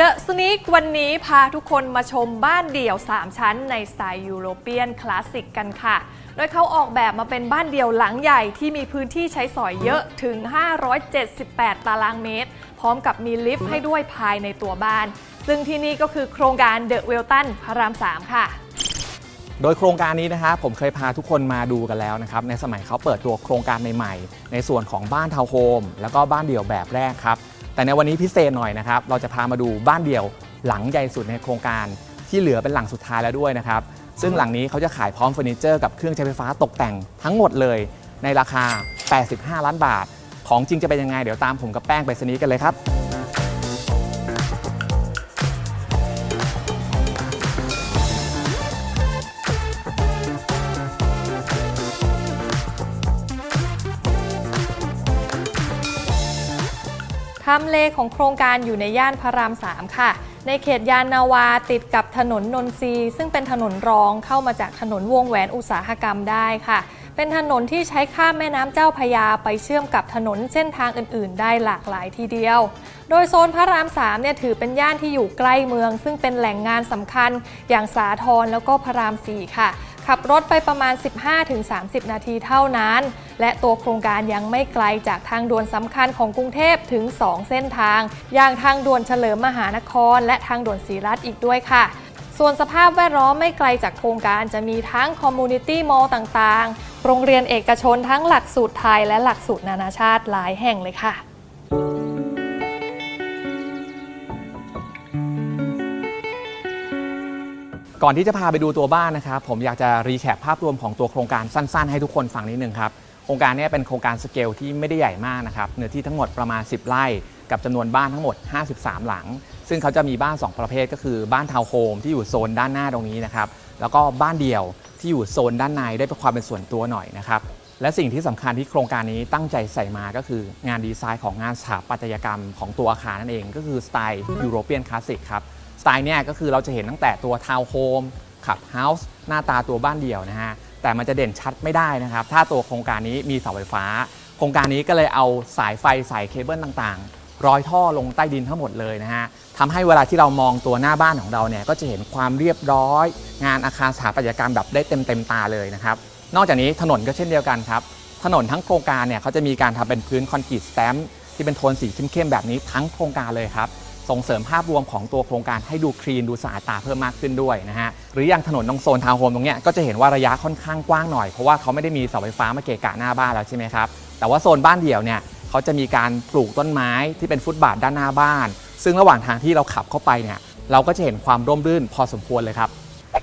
The Sneak วันนี้พาทุกคนมาชมบ้านเดี่ยว 3 ชั้นในสไตล์ยุโรเปียนคลาสสิกกันค่ะ โดยเขาออกแบบมาเป็นบ้านเดี่ยวหลังใหญ่ที่มีพื้นที่ใช้สอยเยอะถึง 578 ตารางเมตร พร้อมกับมีลิฟต์ให้ด้วยภายในตัวบ้าน ซึ่งที่นี่ก็คือโครงการเดอะเวลตันพระราม 3 ค่ะโดยโครงการนี้นะครับผมเคยพาทุกคนมาดูกันแล้วนะครับในสมัยเขาเปิดตัวโครงการใหม่ๆในส่วนของบ้านทาวน์โฮมแล้วก็บ้านเดี่ยวแบบแรกครับ แต่ในวันนี้พิเศษหน่อยนะครับ เราจะพามาดูบ้านเดี่ยวหลังใหญ่สุดในโครงการที่เหลือเป็นหลังสุดท้ายแล้วด้วยนะครับ ซึ่งหลังนี้เขาจะขายพร้อมเฟอร์นิเจอร์กับเครื่องใช้ไฟฟ้าตกแต่งทั้งหมดเลย ในราคา 85 ล้านบาท ของจริงจะเป็นยังไง เดี๋ยวตามผมกับแป้งไปสนีกันเลยครับ ทำเลของโครงการอยู่ในย่านพระราม 3 ค่ะ ในเขตยานนาวาติดกับถนนนนทรีซึ่งเป็นถนนรองเข้ามาจากถนนวงแหวนอุตสาหกรรมได้ค่ะ เป็นถนนที่ใช้ข้ามแม่น้ำเจ้าพยาไปเชื่อมกับถนนเส้นทางอื่น ๆ ได้หลากหลายทีเดียว โดยโซนพระราม3เนี่ยถือเป็นย่านที่อยู่ใกล้เมือง ซึ่งเป็นแหล่งงานสำคัญอย่างสาทรแล้วก็พระราม4ค่ะ ขับรถไปประมาณ 15-30 นาทีเท่านั้น และตัวโครงการยังไม่ไกลจากทางด่วนสำคัญของกรุงเทพถึง 2 เส้นทาง อย่างทางด่วนเฉลิมมหานคร และทางด่วนศรีรัตน์อีกด้วยค่ะส่วนสภาพแวดล้อมไม่ไกลจากโครงการจะมีทั้งคอมมูนิตี้มอลล์ต่างๆ โรงเรียนเอกชนทั้งหลักสูตรไทยและหลักสูตรนานาชาติหลายแห่งเลยค่ะ ก่อนที่จะพาไปดูตัวบ้านนะครับ ผมอยากจะรีแคปภาพรวมของตัวโครงการสั้น ๆ ให้ทุกคนฟังนิดนึงครับ โครงการนี้เป็นโครงการสเกลที่ไม่ได้ใหญ่มากนะครับ เนื้อที่ทั้งหมดประมาณ 10 ไร่ กับจำนวนบ้านทั้งหมด 53 หลัง ซึ่งเขาจะมีบ้าน 2 ประเภทก็คือบ้านทาวน์โฮมที่อยู่โซนด้านหน้าตรงนี้นะครับ แล้วก็บ้านเดี่ยวที่อยู่โซนด้านในได้เป็นความเป็นส่วนตัวหน่อยนะครับ และสิ่งที่สำคัญที่โครงการนี้ตั้งใจใส่มาก็คืองานดีไซน์ของงานสถาปัตยกรรมของตัวอาคารนั่นเอง ก็คือสไตล์ยุโรเปียนคลาสสิกครับ สไตล์เนี่ยก็คือเราจะเห็นตั้งแต่ตัวทาวน์โฮมขับเฮาส์หน้าตาตัวบ้านเดี่ยวนะฮะ แต่มันจะเด่นชัดไม่ได้นะครับ ถ้าตัวโครงการนี้มีเสาไฟฟ้า โครงการนี้ก็เลยเอาสายไฟสายเคเบิลต่างๆ ร้อยท่อลงใต้ดินทั้งหมดเลยนะฮะทำให้เวลาที่เรามองตัวหน้าบ้านของเราเนี่ยก็จะเห็นความเรียบร้อย งานอาคารสถาปัตยกรรมแบบได้เต็มเต็มๆตาเลยนะครับ นอกจากนี้ถนนก็เช่นเดียวกันครับถนนทั้งโครงการเนี่ยเขาจะมีการทำเป็นพื้นคอนกรีตสแตมป์ที่เป็นโทนสีเข้มๆแบบนี้ทั้งโครงการเลยครับ ส่งเสริมภาพรวมของตัวโครงการให้ดูคลีนดูสะอาดตาเพิ่มมากขึ้นด้วยนะฮะหรืออย่างถนนตรงโซนทาวน์โฮมตรงเนี้ยก็จะเห็นว่าระยะค่อนข้างกว้างหน่อยเพราะว่าเขาไม่ได้มีเสาไฟฟ้ามาเกะกะหน้าบ้านแล้วใช่ไหมครับแต่ว่าโซนบ้านเดี่ยวเนี่ยเขาจะมีการปลูกต้นไม้ที่เป็นฟุตบาทด้านหน้าบ้าน ซึ่งระหว่างทางที่เราขับเข้าไปเนี่ยเราก็จะเห็นความร่มรื่นพอสมควรเลยครับ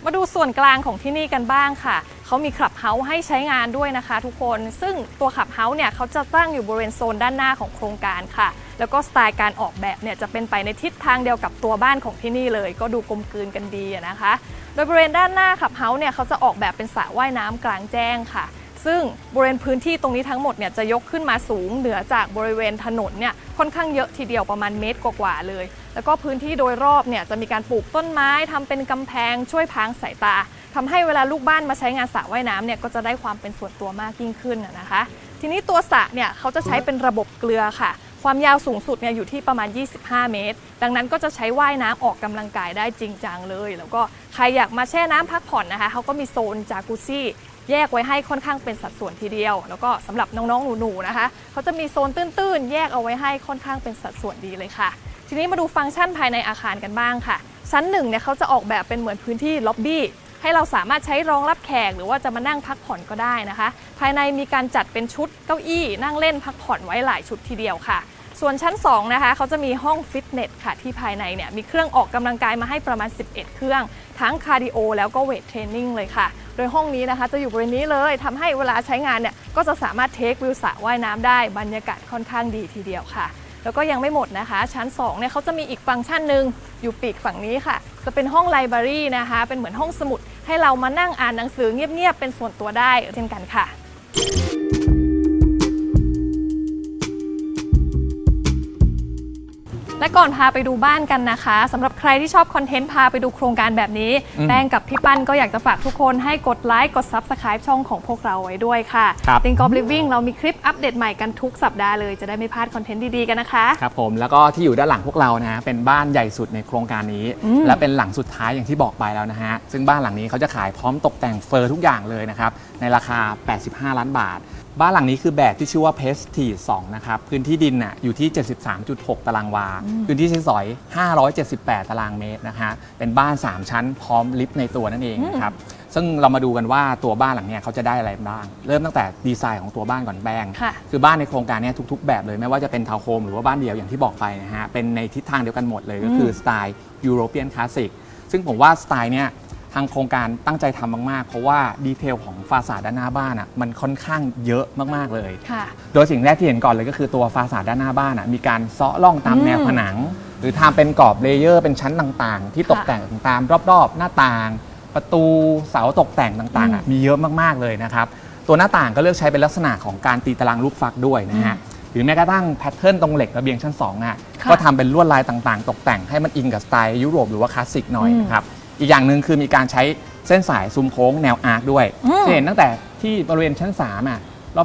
มาดูส่วนกลางของที่นี่กันบ้างค่ะ เขามีคลับเฮาส์ให้ใช้งานด้วยนะคะทุกคน ซึ่งตัวคลับเฮาส์เนี่ยเขาจะตั้งอยู่บริเวณโซนด้านหน้าของโครงการค่ะ แล้วก็สไตล์การออกแบบเนี่ยจะเป็นไปในทิศทางเดียวกับตัวบ้านของที่นี่เลย ก็ดูกลมกลืนกันดีนะคะ โดยบริเวณด้านหน้าคลับเฮาส์เนี่ยเขาจะออกแบบเป็นสระว่ายน้ำกลางแจ้งค่ะ ซึ่งบริเวณพื้นที่ตรงนี้ทั้งหมดเนี่ยจะยกขึ้นมาสูงเหนือจากบริเวณถนนเนี่ยค่อนข้างเยอะทีเดียวประมาณเมตรกว่าๆเลย แล้วก็พื้นที่โดยรอบเนี่ยจะมีการปลูกต้นไม้ทำเป็นกำแพงช่วยพรางสายตาทำให้เวลาลูกบ้านมาใช้งานสระว่ายน้ำเนี่ยก็จะได้ความเป็นส่วนตัวมากยิ่งขึ้นนะคะ ทีนี้ตัวสระเนี่ยเขาจะใช้เป็นระบบเกลือค่ะ ความยาวสูงสุดเนี่ยอยู่ที่ประมาณ 25 เมตร ดังนั้นก็จะใช้ว่ายน้ำออกกำลังกายได้จริงจังเลย แล้วก็ใครอยากมาแช่น้ำพักผ่อนนะคะเขาก็มีโซนจากุซี่แยกไว้ให้ค่อนข้างเป็นสัดส่วนทีเดียว แล้วก็สำหรับน้องๆหนูๆนะคะเขาจะมีโซนตื้นๆ แยกเอาไว้ให้ค่อนข้างเป็นสัดส่วนดีเลยค่ะ ทีนี้มาดูฟังก์ชันภายในอาคารกันบ้างค่ะ ชั้นหนึ่งเนี่ยเขาจะออกแบบเป็นเหมือนพื้นที่ล็อบบี้ให้เราสามารถใช้รองรับแขกหรือว่าจะมานั่งพักผ่อนก็ได้นะคะ ภายในมีการจัดเป็นชุดเก้าอี้ นั่งเล่นพักผ่อนไว้หลายชุดทีเดียวค่ะ ส่วนชั้น 2 นะคะเขาจะมีห้องฟิตเนสค่ะ ที่ภายในเนี่ยมีเครื่องออกกำลังกายมาให้ประมาณ 11 เครื่อง ทั้งคาร์ดิโอแล้วก็เวทเทรนนิ่งเลยค่ะ โดยห้องนี้นะคะจะอยู่บริเวณนี้เลยทำให้เวลาใช้งานเนี่ยก็จะสามารถเทควิวสระว่ายน้ำได้บรรยากาศค่อนข้างดีทีเดียวค่ะ แล้วก็ยังไม่หมดนะคะ ชั้น2เนี่ยเขาจะมีอีกฟังก์ชันหนึ่งอยู่ปีกฝั่งนี้ค่ะ จะเป็นห้องไลบรารีนะคะ เป็นเหมือนห้องสมุด ให้เรามานั่งอ่านหนังสือเงียบๆเป็นส่วนตัวได้เช่นกันค่ะ และก่อนพาไปดูบ้านกันนะคะสำหรับใครที่ชอบคอนเทนต์พาไปดูโครงการแบบนี้อืมแป้งกับพี่ปั้นก็อยากจะฝากทุกคนให้กดไลค์กด Subscribe ช่องของพวกเราไว้ด้วยค่ะครับติงกอบลิฟวิ่งเรามีคลิปอัปเดตใหม่กันทุกสัปดาห์เลยจะได้ไม่พลาดคอนเทนต์ดีๆกันนะคะ ครับผมแล้วก็ที่อยู่ด้านหลังพวกเรานะฮะเป็นบ้านใหญ่สุดในโครงการนี้อืมและเป็นหลังสุดท้ายอย่างที่บอกไปแล้วนะฮะซึ่งบ้านหลังนี้เขาจะขายพร้อมตกแต่งเฟอร์ทุกอย่างเลยนะครับในราคา 85 ล้านบาท บ้านหลังนี้คือแบบที่ชื่อว่า p e s t 2นะครับ พื้นที่ดินน่ะอยู่ที่ 73.6 ตารางวา พื้นที่ใช้สอย 578 ตารางเมตรนะฮะเป็นบ้าน 3 ชั้นพร้อมลิฟต์ในตัวนั่นเองนะครับซึ่งเรามาดูกันว่าตัวบ้านหลังเนี้ยเขาจะได้อะไรบ้าง เริ่มตั้งแต่ดีไซน์ของตัวบ้านก่อนแบงค่ะคือบ้านในโครงการเนี้ยทุก ๆ แบบเลยไม่ว่าจะเป็นทาวน์โฮมหรือว่าบ้านเดี่ยวอย่างที่บอกไปนะฮะเป็นในทิศทางเดียวกันหมดเลยก็คือสไตล์ยูโรเปียนคลาสสิกซึ่งผมว่าสไตล์เนี้ย ทางโครงการตั้งใจทำมาก ๆ เพราะว่าดีเทลของฟาสาดด้านหน้าบ้านอะมันค่อนข้างเยอะมาก ๆ เลยค่ะโดยสิ่งแรกที่เห็นก่อนเลยก็คือตัวฟาสาดด้านหน้าบ้านอะมีการเซาะล่องตามอืมแนวผนัง หรือทำเป็นกรอบเลเยอร์เป็นชั้นต่างๆ ที่ตกค่ะแต่งตามรอบ ๆ หน้าต่าง ประตูเสาตกแต่งต่างๆอะมีเยอะมาก ๆ เลยนะครับ ตัวหน้าต่างก็เลือกใช้เป็นลักษณะของการตีตารางลูกฟักด้วยนะฮะหรือแม้กระทั่งแพทเทิร์นตรงเหล็กระเบียงชั้น2อะค่ะก็ทำเป็นลวดลายต่างๆ ตกแต่งให้มันอิงกับสไตล์ยุโรปหรือว่าคลาสสิกหน่อยอืมนะครับ อีกอย่างหนึ่งคือมีการใช้เส้นสายซุ้มโค้งแนวอาร์คด้วยอืม จะเห็นตั้งแต่ที่บริเวณชั้น3อะ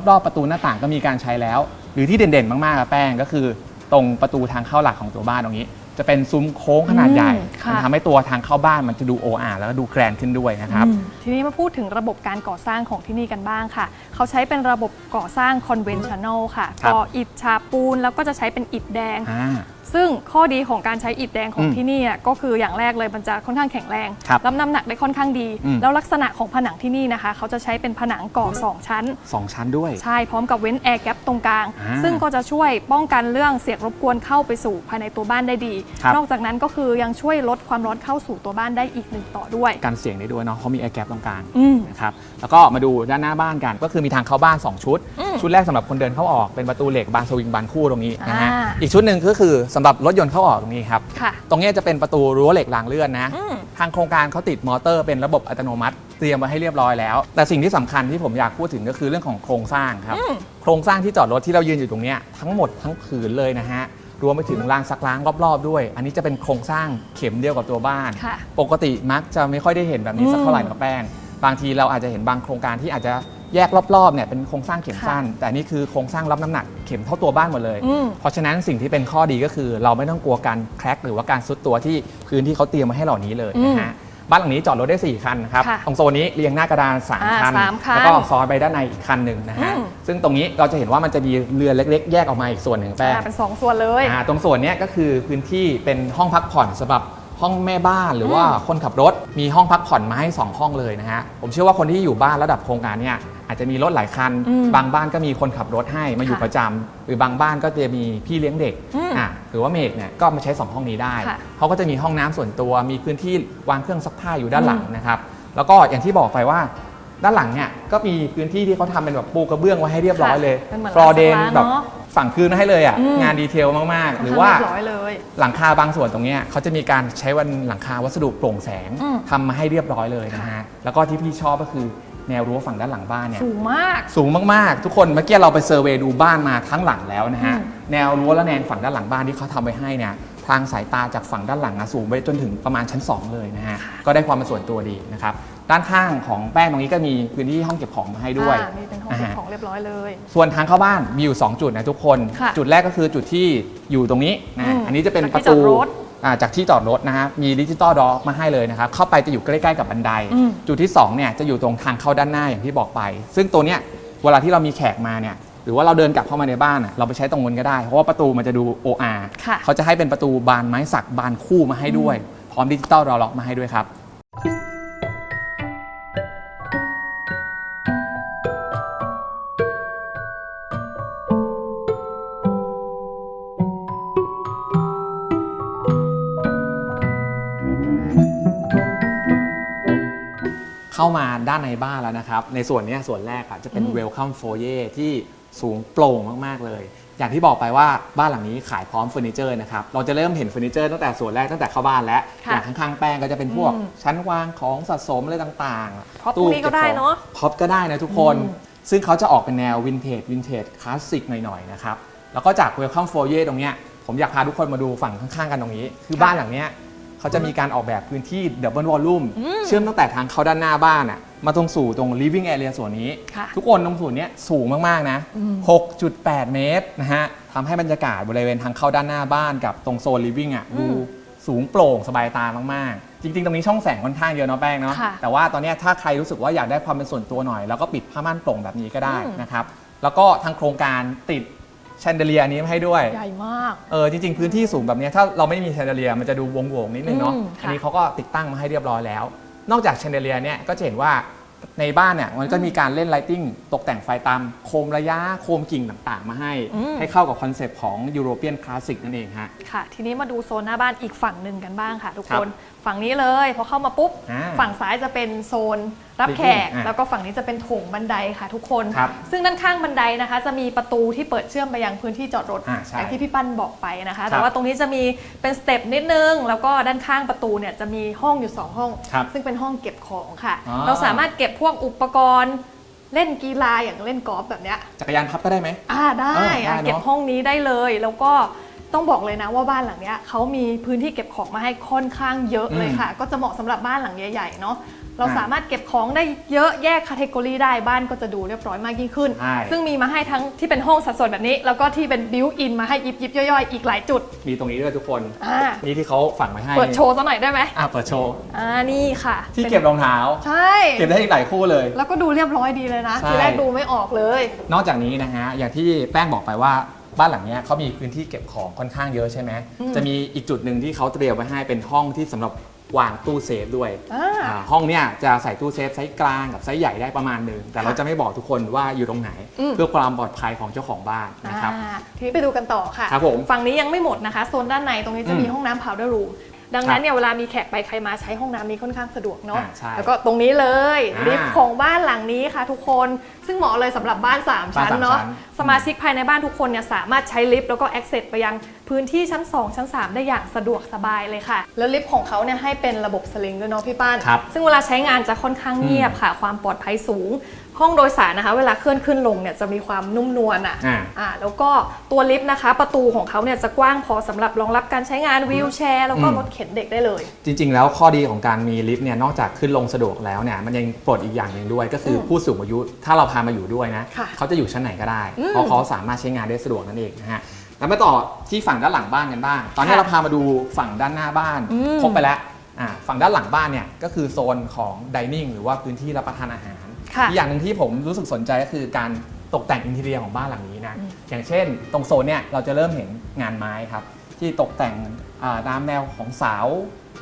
รอบๆประตูหน้าต่างก็มีการใช้แล้ว หรือที่เด่นๆ มากๆอะแป้งก็คือตรงประตูทางเข้าหลักของตัวบ้านตรงนี้ จะเป็นซุ้มโค้งขนาดใหญ่อืมค่ะ มันทำให้ตัวทางเข้าบ้านมันจะดูโออาแล้วก็ดูแกรนด์ขึ้นด้วยนะครับ อืมทีนี้มาพูดถึงระบบการก่อสร้างของที่นี่กันบ้างค่ะ เขาใช้เป็นระบบก่อสร้าง conventional ค่ะครับ ก่ออิฐฉาบปูนแล้วก็จะใช้เป็นอิฐแดง อ่า ซึ่งข้อดีของการใช้อิฐแดงของอืมที่นี่อะก็คืออย่างแรกเลยมันจะค่อนข้างแข็งแรงครับรับน้ำหนักได้ค่อนข้างดี อืม แล้วลักษณะของผนังที่นี่นะคะ เขาจะใช้เป็นผนังก่อสองชั้น สองชั้นด้วย ใช่ พร้อมกับเว้นแอร์แกปตรงกลาง อ่าซึ่งก็จะช่วยป้องกันเรื่องเสียงรบกวนเข้าไปสู่ภายในตัวบ้านได้ดี ครับ นอกจากนั้นก็คือยังช่วยลดความร้อนเข้าสู่ตัวบ้านได้อีกหนึ่งต่อด้วย กันเสียงได้ด้วยเนาะเพราะมีแอร์แกปตรงกลางอืม นะครับแล้วก็มาดูด้านหน้าบ้านกัน ก็คือมีทางเข้าบ้าน 2 ชุด อืมชุดแรกสำหรับคนเดินเข้าออกเป็นประตูเหล็กบานสวิงบานคู่ตรงนี้นะฮะอ่า อีกชุดหนึ่งก็คือสำหรับรถยนต์เข้าออกตรงนี้ครับ ค่ะ ตรงนี้จะเป็นประตูรั้วเหล็กรางเลื่อนนะ อืม ทางโครงการเขาติดมอเตอร์เป็นระบบอัตโนมัติ เตรียมไว้ให้เรียบร้อยแล้ว แต่สิ่งที่สำคัญที่ผมอยากพูดถึงก็คือเรื่องของโครงสร้างครับ อืม โครงสร้างที่จอดรถที่เรายืนอยู่ตรงเนี้ยทั้งหมดทั้งผืนเลยนะฮะ รวมไปถึงลานซักล้างรอบๆด้วย อันนี้จะเป็นโครงสร้างเข็มเดียวกับตัวบ้าน ค่ะปกติมักจะไม่ค่อยได้เห็นแบบนี้สักอืมเท่าไหร่กับแป้ง บางทีเราอาจจะเห็นบางโครงการที่อาจจะ แยกรอบๆเนี่ยเป็นโครงสร้างเข็มค่ะสั้น แต่นี่คือโครงสร้างรับน้ำหนักเข็มเท่าตัวบ้านหมดเลย อืม เพราะฉะนั้นสิ่งที่เป็นข้อดีก็คือ เราไม่ต้องกลัวการแคร็กหรือว่าการซุดตัวที่พื้นที่เขาเตรียมมาให้เหล่านี้เลยนะฮะบ้านหลังนี้จอดรถได้ 4 คันนะครับค่ะตรงโซนนี้เรียงหน้ากระดานอ่า3คัน สามคันแล้วก็ซ้อนไปด้านในอีกคันหนึ่งนะฮะอืม ซึ่งตรงนี้เราจะเห็นว่ามันจะมีเรือนเล็ก ๆ แยกออกมาอีกส่วนหนึ่งแป้ง อ่าเป็นสองส่วนเลย อ่าตรงส่วนเนี้ยก็คือพื้นที่เป็นห้องพักผ่อนสำหรับห้องแม่บ้านหรือว่าคนขับรถมีห้องพักผ่อนมาให้ 2 ห้องเลยนะฮะผมเชื่อว่าคนที่อยู่บ้านระดับโครงการเนี่ย อาจจะมีรถหลายคัน อืมบางบ้านก็มีคนขับรถให้มาอยู่ค่ะประจำหรือบางบ้านก็จะมีพี่เลี้ยงเด็กอืมอะหรือว่าเมดเนี่ยก็มาใช้2ห้องนี้ได้ค่ะเขาก็จะมีห้องน้ำส่วนตัว มีพื้นที่วางเครื่องซักผ้าอยู่ด้านหลังนะครับ แล้วก็อย่างที่บอกไปว่าด้านหลังเนี่ยก็มีพื้นที่ที่เขาทำเป็นแบบปูกระเบื้องไว้ให้เรียบร้อยเลยเป็นเหมือนฟลอร์เดนร้านซักแบบล้างเนอะฝั่งพื้นให้เลยอะอืม งานดีเทลมากๆ หรือค่นว่าข้งเรียบร้อยเลย หลังคาบางส่วนตรงเนี้ยเขาจะมีการใช้วันหลังคาวัสดุโปร่งแสงอืมทำมาให้เรียบร้อยเลยนะฮะ แล้วก็ที่พี่ชอบก็คือ แนวรั้วฝั่งด้านหลังบ้านเนี่ยสูงมาก สูงมากๆ ทุกคนเมื่อกี้เราไปเซอร์เวย์ดูบ้านมาทั้งหลังแล้วนะฮะอืมแนวรั้วและแนวฝั่งด้านหลังบ้านที่เขาทำไว้ให้เนี่ยทางสายตาจากฝั่งด้านหลังอะสูงไปจนถึงประมาณชั้น 2 เลยนะฮะ ก็ได้ความเป็นส่วนตัวดีนะครับ ด้านข้างของแป้งตรงนี้ก็มีพื้นที่ห้องเก็บของมาให้ด้วยอ่านี่เป็นห้องเก็บของเรียบร้อยเลย ส่วนทางเข้าบ้านมีอยู่ 2 จุดนะทุกคนค่ะจุดแรกก็คือจุดที่อยู่ตรงนี้นะอืมอันนี้จะเป็นจากปที่ระตู จอดรถอ่าจากที่จอดรถนะฮะมีดิจิตอลดอมาให้เลยนะครับ เข้าไปจะอยู่ใกล้ๆกับบันได อืม จุดที่2เนี่ยจะอยู่ตรงทางเข้าด้านหน้าอย่างที่บอกไป ซึ่งตัวเนี้ยเวลาที่เรามีแขกมาเนี่ยหรือว่าเราเดินกลับเข้ามาในบ้านอะเราไปใช้ตรงนู้นก็ได้ เพราะว่าประตูมันจะดู OR ค่ะ เขาจะให้เป็นประตูบานไม้สักบานคู่มาให้ด้วย พร้อมดิจิตอลดอล็อกมาให้ด้วยครับ เข้ามาด้านในบ้านแล้วนะครับ ในส่วนเนี้ยส่วนแรกอะจะเป็นอืม Welcome Foyer ที่สูงโปร่งมาก ๆ เลย อย่างที่บอกไปว่าบ้านหลังนี้ขายพร้อมเฟอร์นิเจอร์นะครับ เราจะเริ่มเห็นเฟอร์นิเจอร์ตั้งแต่ส่วนแรกตั้งแต่เข้าบ้านแล้ว ค่ะอย่างข้างๆแป้งก็จะเป็นพวกอืมชั้นวางของสะสมอะไรต่างๆพ็อปพวกนี้ก็ได้เนอะพ็อปก็ได้นะทุกคน อืม ซึ่งเขาจะออกเป็นแนววินเทจวินเทจคลาสสิกหน่อยๆนะครับ แล้วก็จาก Welcome Foyer ตรงเนี้ยผมอยากพาทุกคนมาดูฝั่งข้างๆกันตรงนี้ คือบ้านหลังเนี้ย เขาจะมีการออกแบบพื้นที่ดับเบิลวอลลุ่มเชื่อมตั้งแต่ทางเข้าด้านหน้าบ้านอะมาตรงสู่ตรง living area ส่วนนี้ ค่ะทุกคนตรงส่วนเนี้ยสูงมาก ๆ นะ6.8 เมตรนะฮะทำให้บรรยากาศบริเวณทางเข้าด้านหน้าบ้านกับตรงโซน living อะดูสูงโปร่งสบายตามาก ๆ จริง ๆ ตรงนี้ช่องแสงค่อนข้างเยอะเนาะแป้งเนาะ ค่ะ แต่ว่าตอนเนี้ยถ้าใครรู้สึกว่าอยากได้ความเป็นส่วนตัวหน่อย แล้วก็ปิดผ้าม่านโปร่งแบบนี้ก็ได้อืมนะครับ แล้วก็ทางโครงการติดแชนเดเลียอันนี้มาให้ด้วย ใหญ่มาก เออจริงๆพื้นที่สูงแบบเนี้ยถ้าเราไม่มีแชนเดเลียมันจะดูวงๆนิดนึงเนาะ อืมอันนี้ค่ะเขาก็ติดตั้งมาให้เรียบร้อยแล้ว นอกจากแชนเดเลียเนี่ยก็จะเห็นว่าในบ้านเนี่ยมันก็มีการเล่นไลติ้งตกแต่งไฟตามโคมระยะโคมกิ่งต่างๆ มาให้ อืม ให้เข้ากับคอนเซปต์ของยูโรเปียนคลาสสิกนั่นเองฮะ ค่ะ ทีนี้มาดูโซนหน้าบ้านอีกฝั่งหนึ่งกันบ้างค่ะ ทุกครัคบน ฝั่งนี้เลยพอเข้ามาปุ๊บ อ่าฝั่งซ้ายจะเป็นโซนรับแขก อ่าแล้วก็ฝั่งนี้จะเป็นโถงบันไดค่ะทุกคน ครับซึ่งด้านข้างบันไดนะคะ จะมีประตูที่เปิดเชื่อมไปยังพื้นที่จอดรถอ่าใช่อย่างที่พี่ปั้นบอกไปนะคะครัแต่บว่าตรงนี้จะมีเป็นสเต็ปนิดนึง แล้วก็ด้านข้างประตูเนี่ยจะมีห้องอยู่สองห้อง ครับซึ่งเป็นห้องเก็บของค่ะ อ๋อ เราสามารถเก็บพวกอุปกรณ์เล่นกีฬาอย่างเล่นกอล์ฟแบบเนี้ย จักรยานพับก็ได้ไหม อ่าได้เออได้อะเนอะเก็บห้องนี้ได้เลย แล้วก็ ต้องบอกเลยนะว่าบ้านหลังเนี้ยเขามีพื้นที่เก็บของมาให้ค่อนข้างเยอะเลยค่ะ ก็จะเหมาะสำหรับบ้านหลังใหญ่ๆเนาะเราอ่าสามารถเก็บของได้เยอะแยกคาเทกอรีได้บ้านก็จะดูเรียบร้อยมากยิ่งขึ้น ใช่ ซึ่งมีมาให้ทั้งที่เป็นห้องสัดส่วนแบบนี้ แล้วก็ที่เป็นบิวอินมาให้ยิบยิบๆย่อยๆ อีกหลายจุด มีตรงนี้ด้วยทุกคน อ่า นี่ที่เขาฝังไว้ให้เปิดโชว์ซะหน่อยได้ไหมอะเปิดโชว์ อ่านี่ค่ะที่ป็นเก็บรองเท้า ใช่ เก็บได้อีกหลายคู่เลย แล้วก็ดูเรียบร้อยดีเลยนะใช่ ทีแรกดูไม่ออกเลย นอกจากนี้นะฮะ อย่างที่แป้งบอกไปว่า บ้านหลังเนี้ยเขามีพื้นที่เก็บของค่อนข้างเยอะใช่ไหมอืมจะมีอีกจุดหนึ่งที่เขาเตรียมไว้ให้เป็นห้องที่สำหรับวางตู้เซฟด้วยอ่าอ่าห้องเนี้ยจะใส่ตู้เซฟไซส์กลางกับไซส์ใหญ่ได้ประมาณหนึ่งแต่เราจะไม่บอกทุกคนว่าอยู่ตรงไหน อืม เพื่อความปลอดภัยของเจ้าของบ้านนะครับ อ่าทีนี้ไปดูกันต่อค่ะ ครับผมฝั่งนี้ยังไม่หมดนะคะ โซนด้านในตรงนี้จะมีอืมห้องน้ำ powder room ดังนั้นเนี่ยเวลามีแขกไปใครมาใช้ห้องน้ำนี้ค่อนข้างสะดวกเนาะอ่าใช่แล้วก็ตรงนี้เลยอ่าลิฟต์ของบ้านหลังนี้ค่ะ ทุกคนซึ่งเหมาะเลยสำหรับบ้าน3ชั้นบ้านสามเนาะชั้น สมาชิกภายในบ้านทุกคนเนี่ยสามารถใช้ลิฟต์แล้วก็ access ไปยังพื้นที่ชั้น 2 ชั้น 3 ได้อย่างสะดวกสบายเลยค่ะ แล้วลิฟต์ของเขาเนี่ยให้เป็นระบบสลิงด้วยเนาะพี่ป้าน ครับซึ่งเวลาใช้งานจะค่อนข้างเงียบค่ะ ความปลอดภัยสูง ห้องโดยสารนะคะ เวลาเคลื่อนขึ้นลงเนี่ยจะมีความนุ่มนวลอะอ่าอ่าแล้วก็ตัวลิฟต์นะคะ ประตูของเขาเนี่ยจะกว้างพอสำหรับรองรับการใช้งานวีลแชร์แล้วก็อืมรถเข็นเด็กได้เลย จริง ๆ แล้วข้อดีของการมีลิฟต์เนี่ยนอกจากขึ้นลงสะดวกแล้วเนี่ยมันยังปลดอีกอย่างหนึ่งด้วย ก็คืออมผู้สูงอายุถ้าเราพามาอยู่ด้วยนะค่ะเขาจะอยู่ชั้นไหนก็ได้อืมเพราะเขาสามารถใช้งานได้สะดวกนั่นเองนะฮะแล้วมาต่อที่ฝั่งด้านหลังบ้านกันบ้าง ตอนนี้ค่ะเราพามาดูฝั่งด้านหน้าบ้านอืมครบไปแล้วอ่าฝั่งด้านหลังบ้านเนี่ยก็คือโซนของดิเนิ่งหรือว่าพื้นที่รับประทานอาหาร ค่ะอีกอย่างหนึ่งที่ผมรู้สึกสนใจก็คือการตกแต่งอินทีเรียของบ้านหลังนี้นะอืมอย่างเช่น ตรงโซนเนี่ยเราจะเริ่มเห็นงานไม้ครับ ที่ตกแต่งอ่าตามแนวของเสา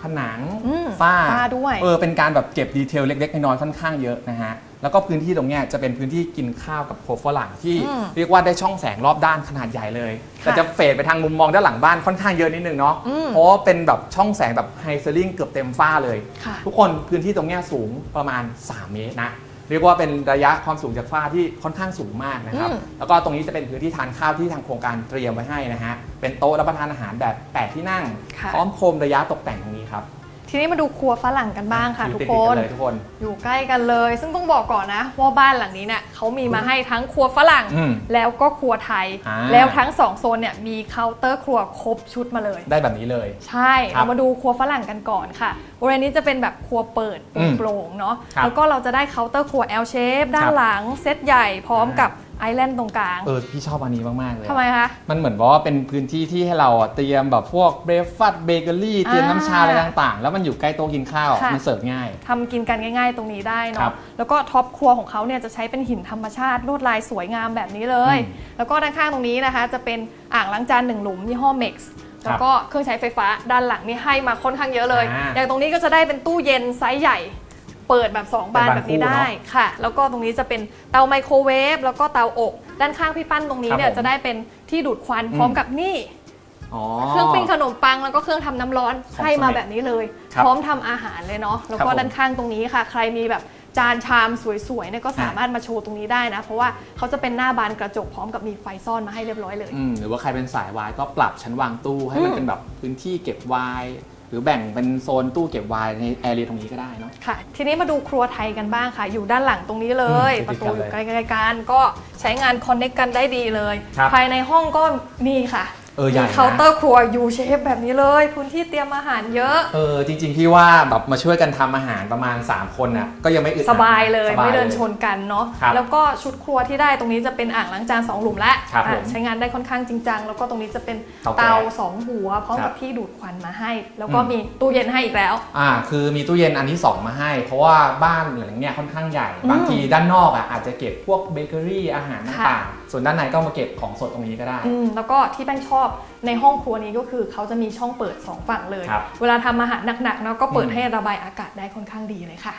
ผนังอืมฝ้าฝ้าด้วยเออเป็นการแบบเก็บดีเทลเล็กๆน้อยๆค่อนข้างเยอะนะฮะแล้วก็พื้นที่ตรงเนี้ยจะเป็นพื้นที่กินข้าวกับโครัวฝรั่งที่อืมเรียกว่าได้ช่องแสงรอบด้านขนาดใหญ่เลยค่ะแต่จะเฟดไปทางมุมมองด้านหลังบ้านค่อนข้างเยอะนิดนึงเนาะอืมเพราะว่าเป็นแบบช่องแสงแบบไฮเซอร์ลิงเกือบเต็มฝ้าเลยค่ะทุกคนพื้นที่ตรงเนี้ยสูงประมาณ 3 เมตรนะ เรียกว่าเป็นระยะความสูงจากฝ้าที่ค่อนข้างสูงมากนะครับ อืม แล้วก็ตรงนี้จะเป็นพื้นที่ทานข้าวที่ทางโครงการเตรียมไว้ให้นะฮะเป็นโต๊ะรับประทานอาหารแบบ 8 ที่นั่ง ค่ะ พร้อมโคมระยะตกแต่งตรงนี้ครับ ทีนี้มาดูครัวฝรั่งกันบ้างค่ะอยู่ทุกติดคๆนเลยทุกคน อยู่ใกล้กันเลย ซึ่งต้องบอกก่อนนะว่าบ้านหลังนี้เนี่ยเขามีมาให้ทั้งครัวฝรั่ง อืมแล้วก็ครัวไทย อ่า แล้วทั้งสองโซนเนี่ยมีเคาน์เตอร์ครัวครบชุดมาเลย ได้แบบนี้เลย ใช่ครับเรามาดูครัวฝรั่งกันก่อนค่ะบริเวณนี้จะเป็นแบบครัวเปิดอืมโปร่งๆเนาะครับแล้วก็เราจะได้เคาน์เตอร์ครัว L shape ด้าคนรับหลังเซตใหญ่พร้อมอ่ากักับ ไอแลนด์ตรงกลาง เออพี่ชอบอันนี้มากๆเลยทำไมคะ มันเหมือนว่าเป็นพื้นที่ที่ให้เราอะเตรียมแบบพวกเบรฟฟัดเบเกอรี่เตรียมน้ำชาอะไรต่างๆ แล้วมันอยู่ใกล้โต๊ะกินข้าวค่ะ มันเสิร์ฟง่าย ทำกินกันง่าย ๆ ตรงนี้ได้ครัเนาะบแล้วก็ท็อปครัวของเขาเนี่ยจะใช้เป็นหินธรรมชาติลวดลายสวยงามแบบนี้เลย อืมแล้วก็ด้านข้างตรงนี้นะคะ จะเป็นอ่างล้างจานหนึ่งหลุมยี่ห้อ Mex ครับแล้วก็เครื่องใช้ไฟฟ้าด้านหลังนี่ให้มาค่อนข้างเยอะเลย อ่า อย่างตรงนี้ก็จะได้เป็นตู้เย็นไซส์ใหญ่ เปิดแบบ2บานเป็นบานแบบนี้คู่ได้เนอะค่ะ แล้วก็ตรงนี้จะเป็นเตาไมโครเวฟแล้วก็เตาอบด้านข้างพี่ปั้นตรงนี้ครับเนี่ยผมจะได้เป็นที่ดูดควันอืมพร้อมกับนี่อ๋อเครื่องปิ้งขนมปังแล้วก็เครื่องทำน้ำร้อนของให้มาสำเร็จแบบนี้เลยครับพร้อมทำอาหารเลยเนาะแล้วครับก็ผมด้านข้างตรงนี้ค่ะ ใครมีแบบจานชามสวยๆเนี่ยก็สามารถมาโชว์ตรงนี้ได้นะ เพราะว่าเขาจะเป็นหน้าบานกระจกพร้อมกับมีไฟซ่อนมาให้เรียบร้อยเลยอืมหรือว่าใครเป็นสายวายก็ปรับชั้นวางตู้ให้มันอืมเป็นแบบพื้นที่เก็บไวน์ห รือแบ่งเป็นโซนตู้เก็บไวน์ในแอเรียตรงนี้ก็ได้เนาะ ค่ะ ทีนี้มาดูครัวไทยกันบ้างค่ะ อยู่ด้านหลังตรงนี้เลย อืมประตูติดๆกันอเลยยู่ใกล้ๆกันก็ใช้งานคอนเน็กกันได้ดีเลย ครับ ภายในห้องก็นี่ค่ะ เออใหญ่มีนะ เคาน์เตอร์ครัว U shape แบบนี้เลย พื้นที่เตรียมอาหารเยอะ เออจริงๆพี่ว่าแบบมาช่วยกันทำอาหารประมาณ 3 คนน่ะก็ยังไม่อึดอัดสบายเลยสไม่เดินลชนกันเนาะครับแล้วก็ชุดครัวที่ได้ตรงนี้จะเป็นอ่างล้างจานสองหลุมและครับอะผมใช้งานได้ค่อนข้างจริงจังแล้วก็ตรงนี้จะเป็นเตาแก๊สเตาสองหัวพร้อมครักับบที่ดูดควันมาให้ แล้วก็อืม มีตู้เย็นให้อีกแล้ว อ่าคือมีตู้เย็นอันที่ 2 มาให้ เพราะว่าบ้านหลังเนี้ยค่อนข้างใหญ่ อืมบางทีด้านนอกอะอาจจะเก็บพวกเบเกอรี่อาหารค่ะต่างๆ ส่วนด้านในก็มาเก็บของสดตรงนี้ก็ได้ อืมแล้วก็ที่แป้งชอบในห้องครัวนี้ก็คือเขาจะมีช่องเปิด2ฝั่งเลย ครับเวลาทำอาหารหนักๆเนาะก็เปิดอืม ให้ระบายอากาศได้ค่อนข้างดีเลยค่ะ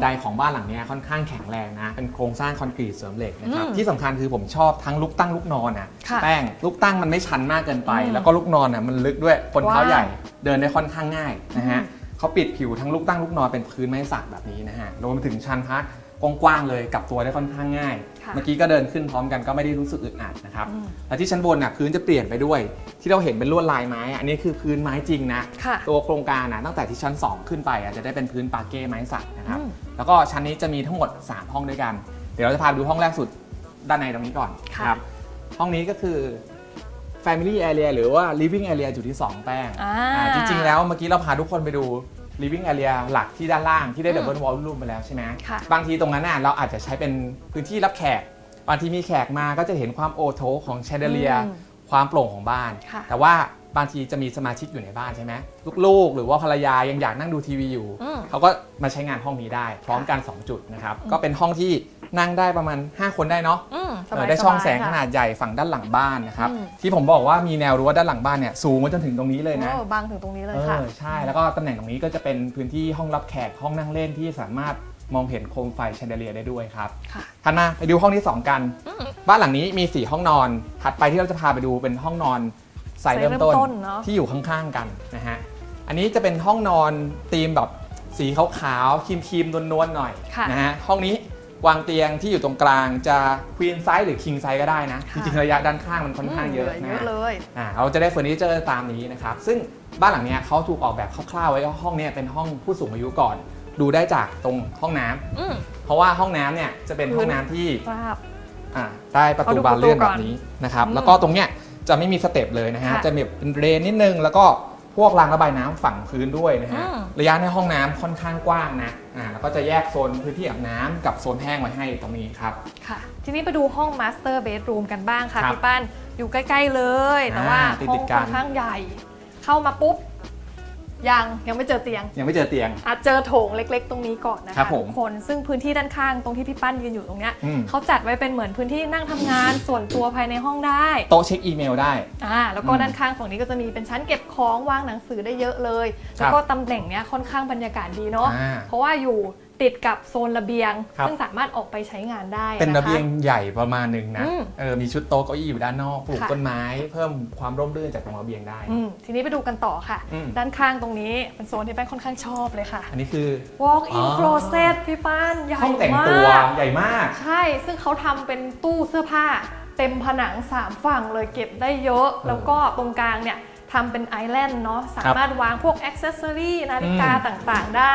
นไดของบ้านหลังเนี้ยค่อนข้างแข็งแรงนะ เป็นโครงสร้างคอนกรีตเสริมเหล็กนะครับ อืมที่สำคัญคือผมชอบทั้งลูกตั้งลูกนอนอะค่ะแป้งลูกตั้งมันไม่ชันมากเกินไป อืมแล้วก็ลูกนอนอะมันลึกด้วยคนเท้าว้าวใหญ่เดินได้ค่อนข้างง่ายนะฮะอืม เขาปิดผิวทั้งลูกตั้งลูกนอนเป็นพื้นไม้สักแบบนี้นะฮะรวมไปถึงชันพัก กว้างๆเลยกลับตัวได้ค่อนข้างง่าย ค่ะเมื่อกี้ก็เดินขึ้นพร้อมกันก็ไม่ได้รู้สึกอึดอัดนะครับอืม และที่ชั้นบนน่ะพื้นจะเปลี่ยนไปด้วย ที่เราเห็นเป็นลวดลายไม้อะอันนี้คือพื้นไม้จริงนะ ค่ะ ตัวโครงการนะตั้งแต่ที่ชั้น 2 ขึ้นไปอะจะได้เป็นพื้นปาเก้ไม้สักนะครับอืม แล้วก็ชั้นนี้จะมีทั้งหมด 3 ห้องด้วยกัน เดี๋ยวเราจะพาไปดูห้องแรกสุดด้านในตรงนี้ก่อนค่ะนะครับห้องนี้ก็คือ Family Area หรือว่า Living Area จุดที่ 2 แป้งอ่า อ่าจริงๆแล้วเมื่อกี้เราพาทุกคนไปดู living area หลักที่ด้านล่างที่ได้อืม double wall room ไปแล้วใช่ไหมค่ะ บางทีตรงนั้นน่ะเราอาจจะใช้เป็นพื้นที่รับแขก บางทีมีแขกมาก็จะเห็นความโอโถของแชเดเลียอืมความโปร่งของบ้าน ค่ะ แต่ว่าบางทีจะมีสมาชิกอยู่ในบ้านใช่ไหมลูกๆ หรือว่าภรรยายังอยากนั่งดูทีวีอยู่ อืม เขาก็มาใช้งานห้องนี้ได้ พร้อมกัน 2 จุดนะครับอืมก็เป็นห้องที่นั่งได้ประมาณ 5 คนได้เนาะอืม สเอบาอยได้ช่องๆแสงค่ะขนาดใหญ่ฝั่งด้านหลังบ้านนะครับอืม ที่ผมบอกว่ามีแนวรั้วด้านหลังบ้านเนี่ยสูงมาจนถึงตรงนี้เลยนะ โอ้บางถึงตรงนี้เลยเอค่ะอใช่แล้วก็ตำแหน่งตรงนี้ก็จะเป็นพื้นที่ห้องรับแขกห้องนั่งเล่นที่สามารถมองเห็นโคมไฟแชนเดเลียได้ด้วยครับค่ะ ถัดมาไปดูห้องที่ 2 กัน อืม บ้านหลังนี้มี 4 ห้องนอน ถัดไปที่เราจะพาไปดูเป็นห้องนอนใส่เริ่มต้นใส่เริ่มต้นเนอะ ที่อยู่ข้างๆกันนะฮะอันนี้จะเป็นห้องนอนธีมแบบสีขาวๆครีมๆนวลๆหน่อยค่ะ นะฮะห้องนี้ วางเตียงที่อยู่ตรงกลางจะควีนไซส์หรือคิงไซส์ก็ได้นะค่ะจริงๆ ระยะด้านข้างมันค่อนข้างเยอะมหลืนะเยอะเลย อ่าเราจะได้เฟอร์นิเจอร์ตามนี้นะครับ ซึ่งบ้านหลังเนี้ยเขาถูกออกแบบคร่าวๆไว้ว่าห้องเนี้ยเป็นห้องผู้สูงอายุก่อน ดูได้จากตรงห้องน้ำอืม เพราะว่าห้องน้ำเนี่ยจะเป็นห้องน้ำที่ครับอ่าได้ประตูเอาดูบานเลื่อนประตูแบก่อนบนี้นะครับ อืมแล้วก็ตรงเนี้ยจะไม่มีสเต็ปเลยนะฮะ ค่ะ จะมีเป็นเรนนิดนึง แล้วก็ พวกรางระบายน้ำฝั่งพื้นด้วยนะฮะอืมระยะในห้องน้ำค่อนข้างกว้างนะอ่าแล้วก็จะแยกโซนพื้นที่อาบน้ำกับโซนแห้งไว้ให้ตรงนี้ครับ ค่ะ ทีนี้ไปดูห้องมาสเตอร์เบดรูมกันบ้างค่ะครับพี่ป้านอยู่ใกล้ ๆ เลย แต่ว่าอ่าติดห้ๆองกันค่อนข้างใหญ่ เข้ามาปุ๊บ ยังยังไม่เจอเตียงยังไม่เจอเตียง อาจเจอโถงเล็ก ๆ ตรงนี้ก่อนนะครัคะบผมทุกคนซึ่งพื้นที่ด้านข้างตรงที่พี่ปั้นยืนอยู่ตรงเนี้ยอืม เขาจัดไว้เป็นเหมือนพื้นที่นั่งทำงานส่วนตัวภายในห้องได้โต๊ะเช็คอีเมลได้ อ่าแล้วก็อืมด้านข้างฝั่งนี้ก็จะมีเป็นชั้นเก็บของวางหนังสือได้เยอะเลย ครับแล้วก็ตำแหน่งเนี้ยค่อนข้างบรรยากาศดีเนาะอ่า เพราะว่าอยู่ ติดกับโซนระเบียง ครับ ซึ่งสามารถออกไปใช้งานได้เป็นระคเบียงใหญ่ประมาณหนึ่งนะอืมเออมีชุดโต๊ะเก้าอี้อยู่ด้านนอกปลูกค่ะ ต้นไม้เพิ่มความร่มรื่นจากตรงระเบียงได้ อืมทีนี้ไปดูกันต่อค่ะ อืม ด้านข้างตรงนี้เป็นโซนที่แป้งค่อนข้างชอบเลยค่ะ อันนี้คือ walk in อ๋อ closet พี่ป้านใหญ่ห้องแต่งมาตัวก ใหญ่มาก ใช่ ซึ่งเขาทำเป็นตู้เสื้อผ้า เต็มผนัง 3 ฝั่งเลยเก็บได้เยอะ แล้วก็ตรงกลางเนี่ย ทำเป็นไอแลนด์เนาะสามารถวางพวกอ็อกเซสซอรี่นาฬิกาอืมต่างๆ ได้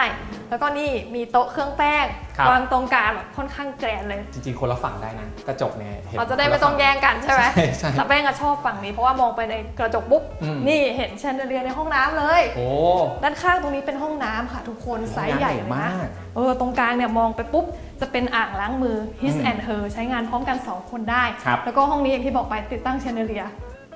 แล้วก็นี่มีโต๊ะเครื่องแป้งครับวางตรงกลางแบบค่อนข้างแกรนเลย จริงๆ คนละฝั่งได้นะ กระจกเนี่ยเห็นเราจะได้ไม่ต้องแย่งกันใช่ไหมใช่ใช่แต่แป้งอะชอบฝั่งนี้เพราะว่ามองไปในกระจกปุ๊บอืมนี่เห็นแชนเดอเลียร์ในห้องน้ำเลยโอ้ด้านข้างตรงนี้เป็นห้องน้ำค่ะ ทุกคนไซส์ใหญ่เลยมานะกเออตรงกลางเนี่ยมองไปปุ๊บจะเป็นอ่างล้างมือ his อืม and her ใช้งานพร้อมกัน 2 คนได้ครับแล้วก็ห้องนี้อย่างที่บอกไปติดตั้งแชนเดอเลีย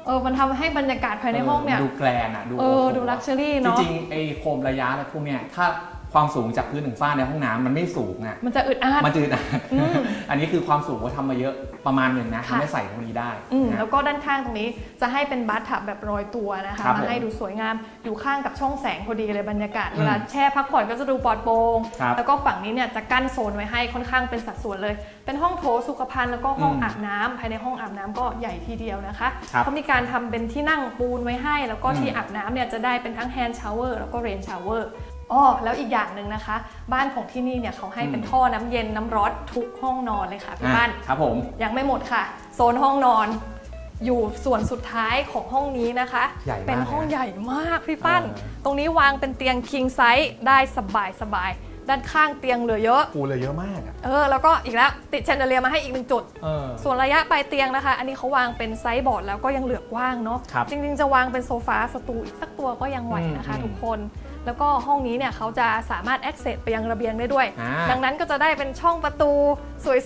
เออมันทำให้บรรยากาศภายในห้องเนี่ยดูแกรนอะดูเออโโหดู luxury จเนอะริงๆไอ้โคมระยะอะไรพวกเนี้ยถ้า ความสูงจากพื้นถึงฝ้าในห้องน้ำมันไม่สูงอะมันจะอึดอัด มันจืดอะอืม อันนี้คือความสูงเขาทำมาเยอะประมาณหนึ่งนะค่ะทำให้ใส่ตรงนี้ได้อืมนะ แล้วก็ด้านข้างตรงนี้จะให้เป็นบัตทับแบบรอยตัวนะคะครับมาให้ผมดูสวยงามอยู่ข้างกับช่องแสงพอดีเลยบรรยากาศอืมเวลาแช่พักผ่อนก็จะดูปลอดโปร่งครับแล้วก็ฝั่งนี้เนี่ยจะกั้นโซนไว้ให้ค่อนข้างเป็นสัดส่วนเลย เป็นห้องโถสุขภัณฑ์แล้วก็ห้องอืมอาบน้ำภายในห้องอาบน้ำก็ใหญ่ทีเดียวนะคะครับเขามีการทำเป็นที่นั่งปูนไว้ให้ แล้วก็อืมที่อาบน้ำเนี่ยจะได้เป็นทั้งแฮนด์ชาวเวอร์แล้วก็เรนชาวเวอร์ อ๋อแล้วอีกอย่างหนึ่งนะคะ บ้านของที่นี่เนี่ยเขาให้เป็นท่อน้ำเย็นน้ำร้อนทุกห้องนอนเลยค่ะพี่อะบ้าน ครับผม ยังไม่หมดค่ะ โซนห้องนอน อยู่ส่วนสุดท้ายของห้องนี้นะคะ ใหญ่มากเป็นห้องเลยนะใหญ่มากพี่ปั้น เออ ตรงนี้วางเป็นเตียง king size ได้สบายสบายๆด้านข้างเตียงเหลือเยอะ ปูเลยเยอะมากอะเออ แล้วก็อีกแล้ว ติดแชนเดเลียมาให้อีกหนึ่งจุด เออ ส่วนระยะปลายเตียงนะคะ อันนี้เขาวางเป็นไซส์บอร์ดแล้วก็ยังเหลือกว้างเนาะครับจริงๆ จะวางเป็นโซฟาสตูอีกสักตัวก็ยังไหวนะคะ อืมทุกคน แล้วก็ห้องนี้เนี่ยเขาจะสามารถ access ไปยังระเบียงได้ด้วย อ่า ดังนั้นก็จะได้เป็นช่องประตู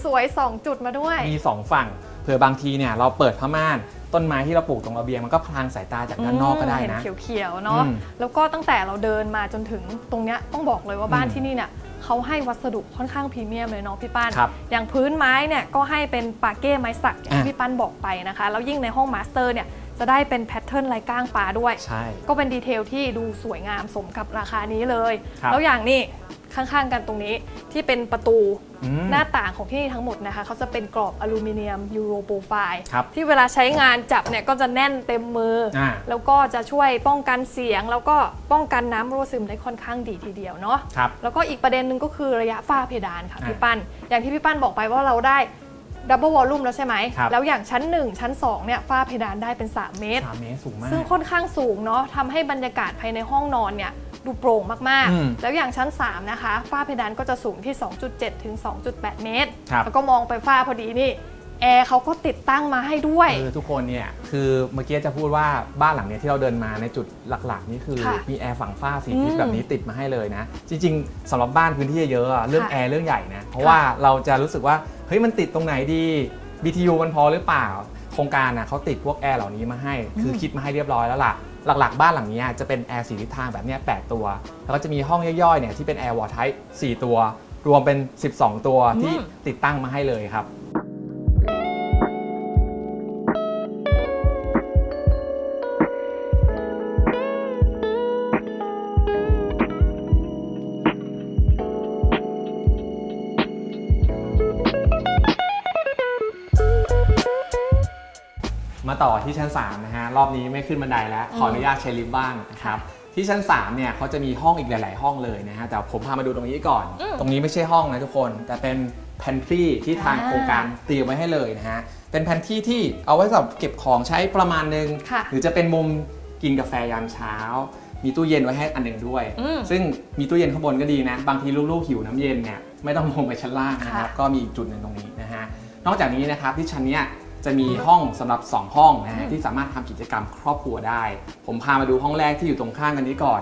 สวยๆ 2 จุดมาด้วย มีสองฝั่งเผื่อบางทีเนี่ยเราเปิดผ้าม่าน ต้นไม้ที่เราปลูกตรงระเบียงมันก็พรางสายตาจากด้านนอกก็ได้เห็นนะเขียวๆเนาะอืมแล้วก็ตั้งแต่เราเดินมาจนถึงตรงเนี้ยต้องบอกเลยว่าบ้านอืมที่นี่เนี่ยเขาให้วัสดุค่อนข้างพรีเมียมเลยเนาะพี่ปั้นครับอย่างพื้นไม้เนี่ยก็ให้เป็นปาเก้ไม้สักอย่างที่อะพี่ปั้นบอกไปนะคะ แล้วยิ่งในห้องมาสเตอร์เนี่ย จะได้เป็นแพทเทิร์นลายก้างปลาด้วย ใช่ ก็เป็นดีเทลที่ดูสวยงามสมกับราคานี้เลย ครับแล้วอย่างนี้ข้างๆกันตรงนี้ที่เป็นประตูอืมหน้าต่างของที่นี่ทั้งหมดนะคะเขาจะเป็นกรอบอลูมิเนียมยูโรโปรไฟล์ครับที่เวลาใช้งานจับเนี่ยก็จะแน่นเต็มมืออา แล้วก็จะช่วยป้องกันเสียง แล้วก็ป้องกันน้ำรั่วซึมได้ค่อนข้างดีทีเดียวเนาะ ครับ แล้วก็อีกประเด็นหนึ่งก็คือระยะฝ้าเพดานค่ะอะพี่ปั้นอย่างที่พี่ปั้นบอกไปว่าเราได้ ดับเบิลวอลลุ่มแล้วใช่ไหม ครับ แล้วอย่างชั้น 1 ชั้น 2 เนี่ยฝ้าเพดานได้เป็น 3 เมตร สามเมตรสูงมาก ซึ่งค่อนข้างสูงเนาะทำให้บรรยากาศภายในห้องนอนเนี่ยดูโปร่งมากอืมๆ แล้วอย่างชั้น 3 นะคะ ฝ้าเพดานก็จะสูงที่ 2.7 ถึง 2.8 เมตร ครับ แล้วก็มองไปฝ้าพอดีนี่ แอร์เขาก็ติดตั้งมาให้ด้วยเออทุกคนเนี่ยคือเมื่อกี้จะพูดว่าบ้านหลังเนี้ยที่เราเดินมาในจุดหลักๆ นี่คือค่ะมีแอร์ฝั่งฝ้าสีทิศอืมแบบนี้ติดมาให้เลยนะ จริงๆสำหรับบ้านพื้นที่เยอะๆอะเรื่องค่ะแอร์เรื่องใหญ่นะ เพราะว่าเราจะรู้สึกว่าเฮ้ยมันติดตรงไหนดี BTU มันพอหรือเปล่า โครงการนะเขาติดพวกแอร์เหล่านี้มาให้ คือคิดมาให้เรียบร้อยแล้วล่ะ หลักๆ บ้านหลังเนี้ยจะเป็นแอร์สีทิศทางแบบเนี้ย8ตัว แล้วก็จะมีห้องย่อยๆเนี่ยที่เป็นแอร์วอร์ไทป์4ตัว รวมเป็น 12 ตัวที่อืม ติดตั้งมาให้เลยครับ ที่ชั้น3นะฮะรอบนี้ไม่ขึ้นบันไดแล้วขออนุญาตใช้ลิฟต์บ้างนะครับที่ชั้น3เนี่ยเขาจะมีห้องอีกหลาย ๆ ห้องเลยนะฮะแต่ผมพามาดูตรงนี้ก่อนอืมตรงนี้ไม่ใช่ห้องนะทุกคน แต่เป็นแพนทรีที่ทางอ่าโครงการเตรียมไว้ให้เลยนะฮะเป็นแพนทรีที่เอาไว้สำหรับเก็บของใช้ประมาณนึงค่ะหรือจะเป็นมุมกินกาแฟยามเช้า มีตู้เย็นไว้ให้อันหนึ่งด้วยอืมซึ่งมีตู้เย็นข้างบนก็ดีนะ บางทีลูกๆหิวน้ำเย็นเนี่ยไม่ต้องลงไปชั้นล่างนะครับค่ะก็มีอีกจุดหนึ่งตรงนี้นะฮะนอกจากนี้นะครับที่ชั้นเนี้ย จะมีห้องสำหรับ 2 ห้องนะฮะอืมที่สามารถทำกิจกรรมครอบครัวได้ ผมพามาดูห้องแรกที่อยู่ตรงข้างกันนี้ก่อน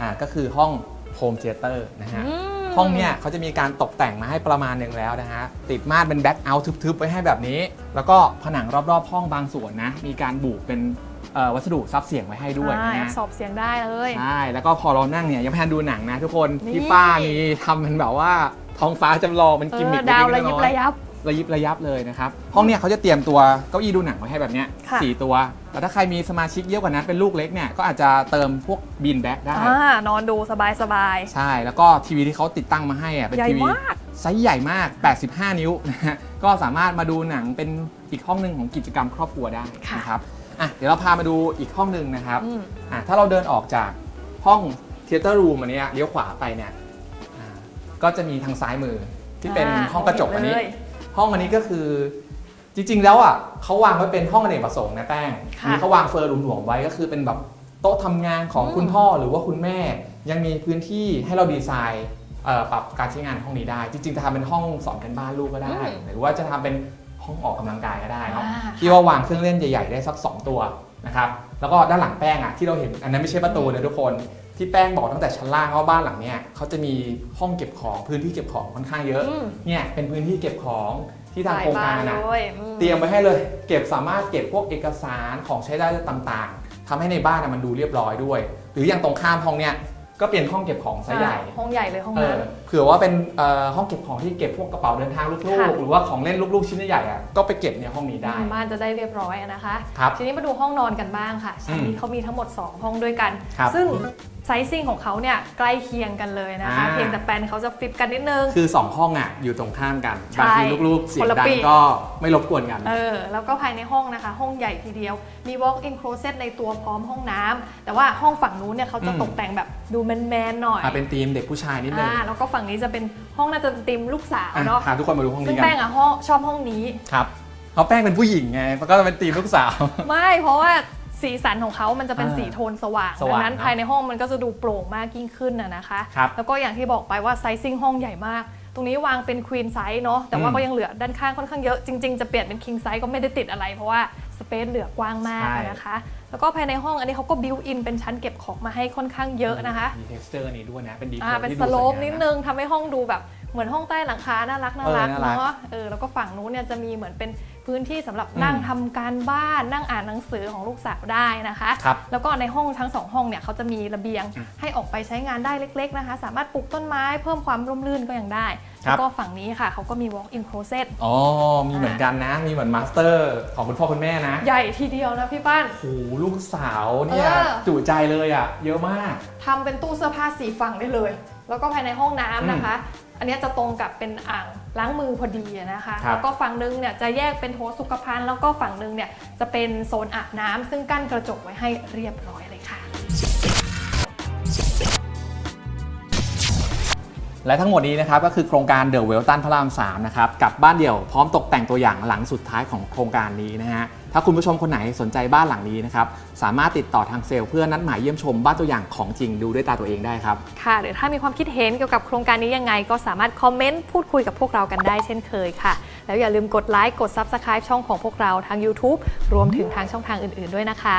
อ่าก็คือห้องโฮมเทเตอร์นะฮะอืมห้องเนี่ยเขาจะมีการตกแต่งมาให้ประมาณหนึ่งแล้วนะฮะ ติดม่านเป็นแบ็คเอาท์ทึบๆ ไว้ให้แบบนี้ แล้วก็ผนังรอบๆ ห้องบางส่วนนะ มีการบุเป็นเอ่อวัสดุซับเสียงไว้ให้ด้วยใช่นะฮะสอบเสียงได้เลย ใช่ แล้วก็พอเรานั่งเนี่ยยังไม่ทันดูหนังนะทุกคน นี่ ที่ฝ้ามีทำเป็นแบบว่าท้องฟ้าจำลองเป็นเอกิมมิอคดาวเล็ระกๆยิบน้อยๆระยับ ระยิบระยับเลยนะครับห้องเนี่ยเขาจะเตรียมตัวเก้าอี้ดูหนังไว้ให้แบบเนี้ยค่ะ สี่ตัวแต่ถ้าใครมีสมาชิกเยอะกว่านั้นเป็นลูกเล็กเนี่ยก็อาจจะเติมพวกบีนแบ็กได้ อ่านอนดูสบายสบาย ใช่ แล้วก็ทีวีที่เขาติดตั้งมาให้อะเป็นใหญ่ทีวีมาก ไซส์ใหญ่มาก 85 นิ้วนะฮะก็สามารถมาดูหนังเป็นอีกห้องหนึ่งของกิจกรรมครอบครัวได้ค่ะนะครับอะเดี๋ยวเราพามาดูอีกห้องหนึ่งนะครับอืมอะถ้าเราเดินออกจากห้องเทเตอร์รูมอันเนี้ยเลี้ยวขวาไปเนี่ยอ่าก็จะมีทางซ้ายมือที่เป็นอ่าห้องกระจกอันนี้เลย ห้องอันนี้ก็คือจริง ๆ แล้วอะเขาวางไว้เป็นห้องอเนกประสงค์นะแป้งค่ะ มีเขาวางเฟอร์หลวมๆไว้ก็คือเป็นแบบโต๊ะทำงานของอืมคุณพ่อหรือว่าคุณแม่ ยังมีพื้นที่ให้เราดีไซน์เอ่อปรับการใช้งานห้องนี้ได้ จริง ๆ จะทำเป็นห้องสอนกันบ้านลูกก็ได้หรือว่าจะทำเป็นห้องออกกำลังกายก็ได้เนาะอ่า ที่ว่าวางเครื่องเล่นใหญ่ๆได้สัก2ตัวนะครับแล้วก็ด้านหลังแป้งอะที่เราเห็นอันนั้นไม่ใช่ประตูนะทุกคน ที่แป้งบอกตั้งแต่ชั้นล่างว่าบ้านหลังเนี้ยเขาจะมีห้องเก็บของพื้นที่เก็บของค่อนข้างเยอะอืม เนี่ยเป็นพื้นที่เก็บของที่ทางหลายโครงบ้าการนนะเลยอืม เตรียมไว้ให้เลย เก็บสามารถเก็บพวกเอกสารของใช้ได้ต่างๆทำให้ในบ้านน่ะมันดูเรียบร้อยด้วย หรืออย่างตรงข้ามห้องเนี่ยก็เป็นห้องเก็บของไซส์ใหญ่ห้องใหญ่เลยห้องเอนั้อน เผื่อว่าเป็นเอ่อห้องเก็บของที่เก็บพวกกระเป๋าเดินทางลูค่ะ กๆ หรือว่าของเล่นลูกๆชิ้นใหญ่ๆอะก็ไปเก็บในห้องนี้ได้ บ้านจะได้เรียบร้อยอะนะคะ ครับทีนี้มาดูห้องนอนกันบ้างค่ะชั้นอืนี้มเขามีทั้งหมด 2 ห้องด้วยกัน ครับซึ่งไซซิ่งของเขาเนี่ยใกล้เคียงกันเลยนะคะ อ่า เพียงแต่แปลนเขาจะฟลิปกันนิดนึง คือ 2 ห้องอะอยู่ตรงข้ามกันใช่บางทีลูกๆ เสียงคนละดัปีงกก็ไม่รบกวนกัน เออแล้วก็ภายในห้องนะคะ ห้องใหญ่ทีเดียวมี walk-in closet ในตัวพร้อมห้องน้ำแต่ว่าห้องฝั่งนู้นเนี่ยเขาจะอืม ตกแต่งแบบดูแมนๆหน่อยอะเป็นธีมเด็กผู้ชายนิดนึงอ่าแล้วก็ฝั่งนี้จะเป็นห้องน่าจะเป็นธีมลูกสาวอะเนาะพาทุกคนมาดูห้องซึ่นี้งกัแป้นงอะห้องชอบห้องนี้ ครับเขาแป้งเป็นผู้หญิงไงมันก็จะเป็นตีมลูกสาว ไม่เพราะว่า สีสันของเขามันจะเป็นอ่าสีโทนสว่างสดัว่างงนั้นเนอะภายในห้องมันก็จะดูโปร่งมากยิ่งขึ้นนะนะคะ ครับแล้วก็อย่างที่บอกไปว่าไซซิ่งห้องใหญ่มาก ตรงนี้วางเป็นควีนไซส์เนาะ แต่ว่าอืมก็ยังเหลือด้านข้างค่อนข้างเยอะ จริง ๆ จะเปลี่ยนเป็นคิงไซส์ก็ไม่ได้ติดอะไร เพราะว่าสเปซเหลือกว้างมากใช่ นะคะ แล้วก็ภายในห้องอันนี้เขาก็บิวอินเป็นชั้นเก็บของมาให้ค่อนข้างเยอะนะคะ มี texture นี้ด้วยนะ เป็นดีเทอ่าลเป็นที่สดูโลวยปงามนิดนึงทำให้ห้องดูแบบ เหมือนห้องใต้หลังคาน่ารักน่ารักเออน่ารักเนาะเออแล้วก็ฝั่งนู้นเนี่ยจะมีเหมือนเป็นพื้นที่สำหรับอืมนั่งทำการบ้านนั่งอ่านหนังสือของลูกสาวได้นะคะครับแล้วก็ในห้องทั้งสองห้องเนี่ยเขาจะมีระเบียงอืมให้ออกไปใช้งานได้เล็ก ๆนะคะ สามารถปลูกต้นไม้เพิ่มความร่มรื่นก็ยังได้ครับแล้วก็ฝั่งนี้ค่ะเขาก็มี walk in closet อ๋อ มีเหมือนกันนะ มีเหมือนมาสเตอร์ของคุณพ่อคุณแม่นะ ใหญ่ทีเดียวนะพี่ป้านโอ้โหลูกสาวเนี่ยเออจุใจเลยอะ เยอะมากทำเป็นตู้เสื้อผ้าสีฝั่งได้เลย แล้วก็ภายในห้องน้ำนะคะ อันเนี้ยจะตรงกับเป็นอ่างล้างมือพอดีนะคะครับแล้วก็ฝั่งนึงเนี่ยจะแยกเป็นโถสุขภัณฑ์แล้วก็ฝั่งนึงเนี่ยจะเป็นโซนอาบน้ำซึ่งกั้นกระจกไว้ให้เรียบร้อย และทั้งหมดนี้นะครับก็คือโครงการเดอะเวลตันพระราม3นะครับกับบ้านเดี่ยวพร้อมตกแต่งตัวอย่างหลังสุดท้ายของโครงการนี้นะฮะถ้าคุณผู้ชมคนไหนสนใจบ้านหลังนี้นะครับสามารถติดต่อทางเซลล์เพื่อนัดหมายเยี่ยมชมบ้านตัวอย่างของจริงดูด้วยตาตัวเองได้ครับค่ะหรือถ้ามีความคิดเห็นเกี่ยวกับโครงการนี้ยังไง ก็สามารถคอมเมนต์พูดคุยกับพวกเรากันได้เช่นเคยค่ะ แล้วอย่าลืมกดไลค์กด Subscribe ช่องของพวกเราทาง YouTube รวมถึงทางช่องทางอื่น ๆด้วยนะคะ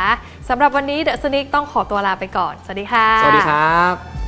สำหรับวันนี้เดอะสนิกต้องขอตัวลาไปก่อนสวัสดีค่ะ สวัสดีครับ